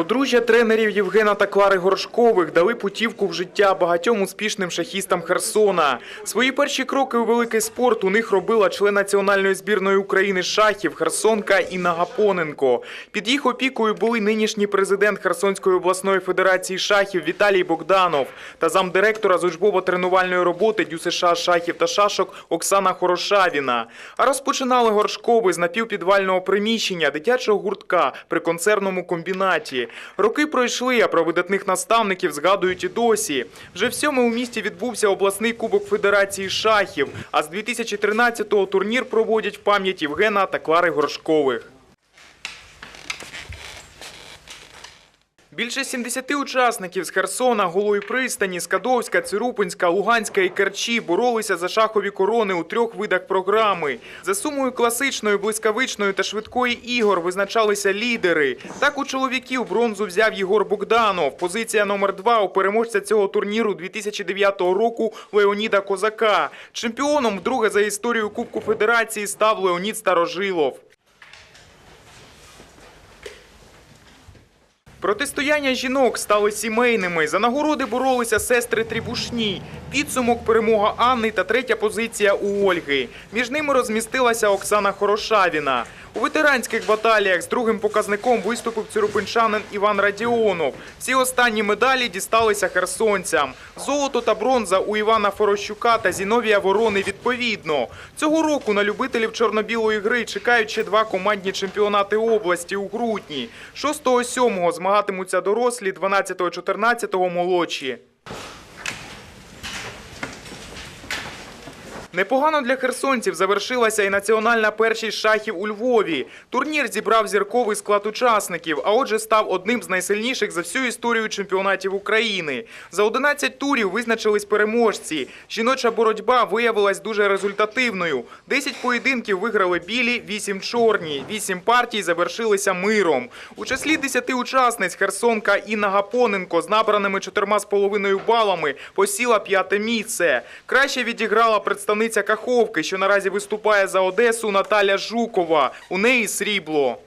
Подружжя тренерів Євгена та Клари Горшкових дали путівку в життя багатьом успішним шахістам Херсона. Свої перші кроки у великий спорт у них робила член національної збірної України шахів Херсонка Інна Гапоненко. Під їх опікою були нинішній президент Херсонської обласної федерації шахів Віталій Богданов та замдиректора з учбово-тренувальної роботи ДЮСШ шахів та шашок Оксана Хорошавіна. А розпочинали Горшкови з напівпідвального приміщення дитячого гуртка при концерному комбінаті. Роки пройшли, а про видатних наставників згадують і досі. Вже в сьому у місті відбувся обласний кубок Федерації шахів, а з 2013-го турнір проводять в пам'ять Євгена та Клари Горшкових. Більше 70 учасників з Херсона, Голої пристані, Скадовська, Цирупинська, Луганська і Керчі боролися за шахові корони у трьох видах програми. За сумою класичної, блискавичної та швидкої ігор визначалися лідери. Так у чоловіків бронзу взяв Єгор Богданов. Позиція номер два у переможця цього турніру 2009 року Леоніда Козака. Чемпіоном вдруге за історію Кубку Федерації став Леонід Старожилов. Протистояння жінок стали сімейними. За нагороди боролися сестри Трібушні. Підсумок перемога Анни та третя позиція у Ольги. Між ними розмістилася Оксана Хорошавіна. У ветеранських баталіях з другим показником виступив цюрупинчанин Іван Радіонов. Всі останні медалі дісталися херсонцям. Золото та бронза у Івана Форощука та Зіновія Ворони відповідно. Цього року на любителів чорно-білої гри чекають ще два командні чемпіонати області у грудні. 6-7 змагатимуться дорослі, 12-14 молодші. Непогано для херсонців завершилася і національна першість шахів у Львові. Турнір зібрав зірковий склад учасників, а отже став одним з найсильніших за всю історію чемпіонатів України. За 11 турів визначились переможці. Жіноча боротьба виявилась дуже результативною. 10 поєдинків виграли білі, 8 чорні. 8 партій завершилися миром. У числі 10 учасниць херсонка Інна Гапоненко з набраними 4,5 балами посіла п'яте місце. Краще відіграла представниця Каховки, що наразі виступає за Одесу Наталя Жукова. У неї срібло.